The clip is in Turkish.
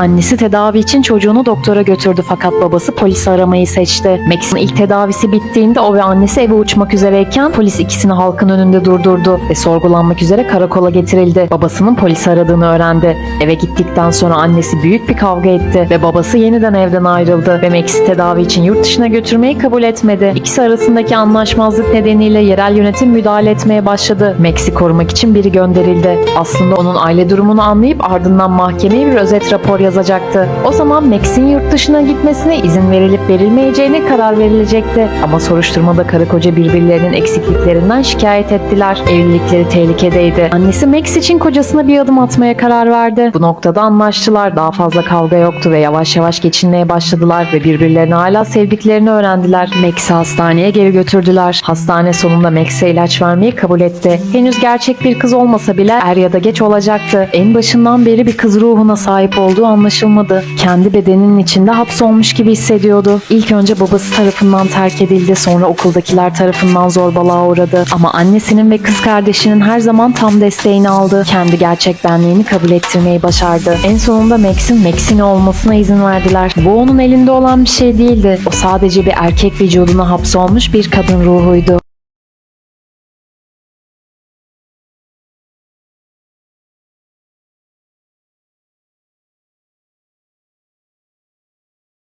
Annesi tedavi için çocuğunu doktora götürdü fakat babası polisi aramayı seçti. Max'in ilk tedavisi bittiğinde o ve annesi eve uçmak üzereyken polis ikisini halkın önünde durdurdu ve sorgulanmak üzere karakola getirildi. Babasının polisi aradığını öğrendi. Eve gittikten sonra annesi büyük bir kavga etti ve babası yeniden evden ayrıldı ve Max'i tedavi için yurt dışına götürmeyi kabul etmedi. İkisi arasındaki anlaşmazlık nedeniyle yerel yönetim müdahale etmeye başladı. Max'i korumak için biri gönderildi. Aslında onun aile durumunu anlayıp ardından mahkemeye bir özet rapor yazacaktı. O zaman Max'in yurt dışına gitmesine izin verilip verilmeyeceğine karar verilecekti. Ama soruşturmada karı koca birbirlerinin eksikliklerinden şikayet ettiler. Evlilikleri tehlikedeydi. Annesi Max için kocasına bir adım atmaya karar verdi. Bu noktada anlaştılar. Daha fazla kavga yoktu ve yavaş yavaş geçinmeye başladılar ve birbirlerini hala sevdiklerini öğrendiler. Max'i hastaneye geri götürdüler. Hastane sonunda Max'e ilaç vermeyi kabul etti. Henüz gerçek bir kız olmasa bile er ya da geç olacaktı. En başından beri bir kız ruhuna sahip olduğu anlaşılmadı. Kendi bedeninin içinde hapsolmuş gibi hissediyordu. İlk önce babası tarafından terk edildi, sonra okuldakiler tarafından zorbalığa uğradı. Ama annesinin ve kız kardeşinin her zaman tam desteğini aldı. Kendi gerçek benliğini kabul ettirmeyi başardı. En sonunda Max'in Max'in olmasına izin verdiler. Bu onun elinde olan bir şey değildi. O sadece bir erkek vücuduna hapsolmuş bir kadın ruhuydu.